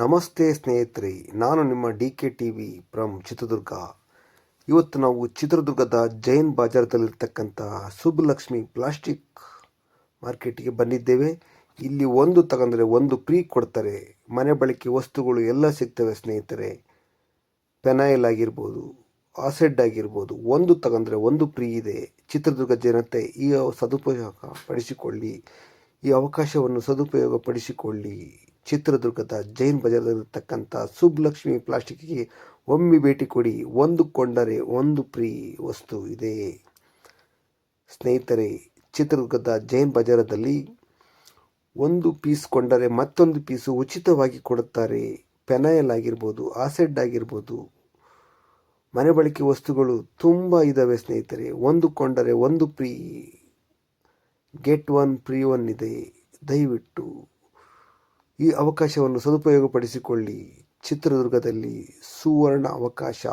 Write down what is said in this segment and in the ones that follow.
ನಮಸ್ತೆ ಸ್ನೇಹಿತರೆ, ನಾನು ನಿಮ್ಮ D K T V from Chitradurga. ಇವತ್ತು ನಾವು ಚಿತ್ರದುರ್ಗದ ಜೈನ್ ಬಾಜಾರದಲ್ಲಿರ್ತಕ್ಕಂಥ ಸುಬ್ಬಲಕ್ಷ್ಮಿ ಪ್ಲಾಸ್ಟಿಕ್ ಮಾರ್ಕೆಟಿಗೆ ಬಂದಿದ್ದೇವೆ. ಇಲ್ಲಿ ಒಂದು ತಗೊಂಡ್ರೆ ಒಂದು ಫ್ರೀ ಕೊಡ್ತಾರೆ. ಮನೆ ಬಳಕೆ ವಸ್ತುಗಳು ಎಲ್ಲ ಸಿಗ್ತವೆ ಸ್ನೇಹಿತರೆ. ಪೆನಾಯಿಲ್ ಆಗಿರ್ಬೋದು, ಆಸೆಡ್ ಆಗಿರ್ಬೋದು, ಒಂದು ತಗೊಂಡ್ರೆ ಒಂದು ಫ್ರೀ ಇದೆ. ಚಿತ್ರದುರ್ಗ ಜನತೆ ಈ ಸದುಪಯೋಗ ಪಡಿಸಿಕೊಳ್ಳಿ ಈ ಅವಕಾಶವನ್ನು ಸದುಪಯೋಗ ಪಡಿಸಿಕೊಳ್ಳಿ ಚಿತ್ರದುರ್ಗದ ಜೈನ್ ಬಜಾರ್ದಲ್ಲಿರ್ತಕ್ಕಂಥ ಸುಬ್ಲಕ್ಷ್ಮಿ ಪ್ಲಾಸ್ಟಿಕ್ಗೆ ಒಮ್ಮೆ ಭೇಟಿ ಕೊಡಿ. ಒಂದು ಕೊಂಡರೆ ಒಂದು ಪ್ರೀ ವಸ್ತು ಇದೆ. ಸ್ನೇಹಿತರೆ, ಚಿತ್ರದುರ್ಗದ ಜೈನ್ ಬಜಾರದಲ್ಲಿ ಒಂದು ಪೀಸ್ ಕೊಂಡರೆ ಮತ್ತೊಂದು ಪೀಸು ಉಚಿತವಾಗಿ ಕೊಡುತ್ತಾರೆ. ಪೆನಾಯಲ್ ಆಗಿರ್ಬೋದು, ಆಸೆಡ್ ಆಗಿರ್ಬೋದು. ಮನೆ ಬಳಕೆ ವಸ್ತುಗಳು ತುಂಬ ಇದ್ದಾವೆ ಸ್ನೇಹಿತರೆ. ಒಂದು ಕೊಂಡರೆ ಒಂದು free get one free one ಇದೆ. ದಯವಿಟ್ಟು ಈ ಅವಕಾಶವನ್ನು ಸದುಪಯೋಗಪಡಿಸಿಕೊಳ್ಳಿ. ಚಿತ್ರದುರ್ಗದಲ್ಲಿ ಸುವರ್ಣ ಅವಕಾಶ.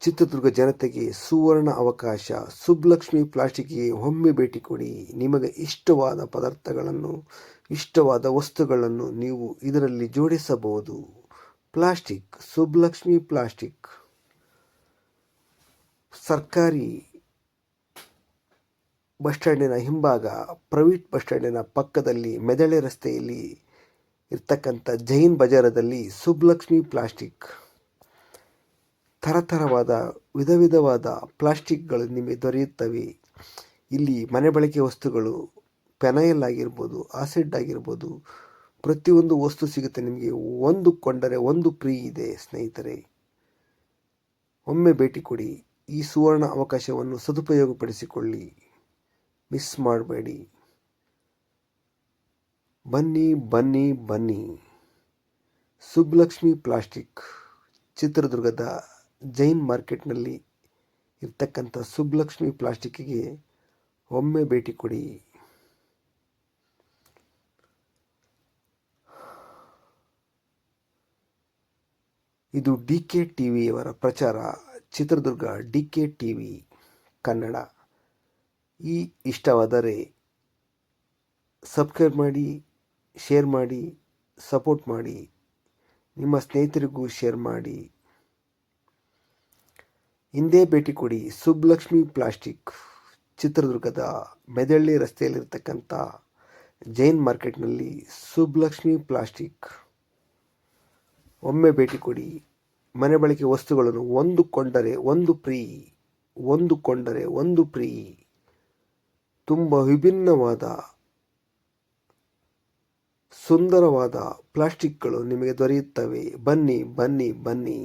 ಚಿತ್ರದುರ್ಗ ಜನತೆಗೆ ಸುವರ್ಣ ಅವಕಾಶ. ಸುಬ್ಲಕ್ಷ್ಮಿ ಪ್ಲಾಸ್ಟಿಕ್ಗೆ ಒಮ್ಮೆ ಭೇಟಿ ಕೊಡಿ. ನಿಮಗೆ ಇಷ್ಟವಾದ ಪದಾರ್ಥಗಳನ್ನು, ಇಷ್ಟವಾದ ವಸ್ತುಗಳನ್ನು ನೀವು ಇದರಲ್ಲಿ ಜೋಡಿಸಬಹುದು. Plastic, Subbalakshmi plastic. ಸರ್ಕಾರಿ ಬಸ್ ಸ್ಟ್ಯಾಂಡಿನ ಹಿಂಭಾಗ ಪ್ರೈವೇಟ್ ಬಸ್ ಸ್ಟ್ಯಾಂಡಿನ ಪಕ್ಕದಲ್ಲಿ ಮೆದಳೆ ರಸ್ತೆಯಲ್ಲಿ ಇರ್ತಕ್ಕಂಥ ಜೈನ್ ಬಜಾರದಲ್ಲಿ ಸುಬ್ಲಕ್ಷ್ಮಿ ಪ್ಲಾಸ್ಟಿಕ್. ಥರಥರವಾದ ವಿಧ ವಿಧವಾದ ಪ್ಲಾಸ್ಟಿಕ್ಗಳು ನಿಮಗೆ ದೊರೆಯುತ್ತವೆ. ಇಲ್ಲಿ ಮನೆ ಬಳಕೆ ವಸ್ತುಗಳು ಪೆನಯಲ್ ಆಗಿರ್ಬೋದು, ಆಸಿಡ್ ಆಗಿರ್ಬೋದು, ಪ್ರತಿಯೊಂದು ವಸ್ತು ಸಿಗುತ್ತೆ ನಿಮಗೆ. ಒಂದು ಕೊಂಡರೆ ಒಂದು ಫ್ರೀ ಇದೆ ಸ್ನೇಹಿತರೆ. ಒಮ್ಮೆ ಭೇಟಿ ಕೊಡಿ. ಈ ಸುವರ್ಣ ಅವಕಾಶವನ್ನು ಸದುಪಯೋಗಪಡಿಸಿಕೊಳ್ಳಿ. ಮಿಸ್ ಮಾಡಬೇಡಿ. ಬನ್ನಿ ಬನ್ನಿ ಬನ್ನಿ. ಸುಬ್ಬಲಕ್ಷ್ಮಿ ಪ್ಲಾಸ್ಟಿಕ್, ಚಿತ್ರದುರ್ಗದ ಜೈನ್ ಮಾರ್ಕೆಟ್ನಲ್ಲಿ ಇರ್ತಕ್ಕಂಥ ಸುಬ್ಬಲಕ್ಷ್ಮಿ ಪ್ಲಾಸ್ಟಿಕ್ಕಿಗೆ ಒಮ್ಮೆ ಭೇಟಿ ಕೊಡಿ. ಇದು ಡಿ ಕೆ ಟಿ ವಿಯವರ ಪ್ರಚಾರ. Chitradurga D K T V, Kannada. ಈ ಇಷ್ಟವಾದರೆ ಸಬ್ಸ್ಕ್ರೈಬ್ ಮಾಡಿ ಶೇರ್ ಮಾಡಿ ಸಪೋರ್ಟ್ ಮಾಡಿ, ನಿಮ್ಮ ಸ್ನೇಹಿತರಿಗೂ ಶೇರ್ ಮಾಡಿ. ಹಿಂದೆ ಭೇಟಿ ಕೊಡಿ ಸುಬ್ಲಕ್ಷ್ಮಿ ಪ್ಲಾಸ್ಟಿಕ್ ಚಿತ್ರದುರ್ಗದ ಮೆದಳ್ಳಿ ರಸ್ತೆಯಲ್ಲಿರ್ತಕ್ಕಂಥ ಜೈನ್ ಮಾರ್ಕೆಟ್ನಲ್ಲಿ ಸುಬ್ಲಕ್ಷ್ಮಿ ಪ್ಲಾಸ್ಟಿಕ್ ಒಮ್ಮೆ ಭೇಟಿ ಕೊಡಿ, ಮನೆ ಬಳಕೆ ವಸ್ತುಗಳನ್ನು ಒಂದು ಕೊಂಡರೆ ಒಂದು ಪ್ರೀ ಒಂದು ಕೊಂಡರೆ ಒಂದು ಫ್ರೀ ತುಂಬ ವಿಭಿನ್ನವಾದ ಸುಂದರವಾದ ಪ್ಲಾಸ್ಟಿಕ್ಗಳು ನಿಮಗೆ ದೊರೆಯುತ್ತವೆ. ಬನ್ನಿ ಬನ್ನಿ ಬನ್ನಿ.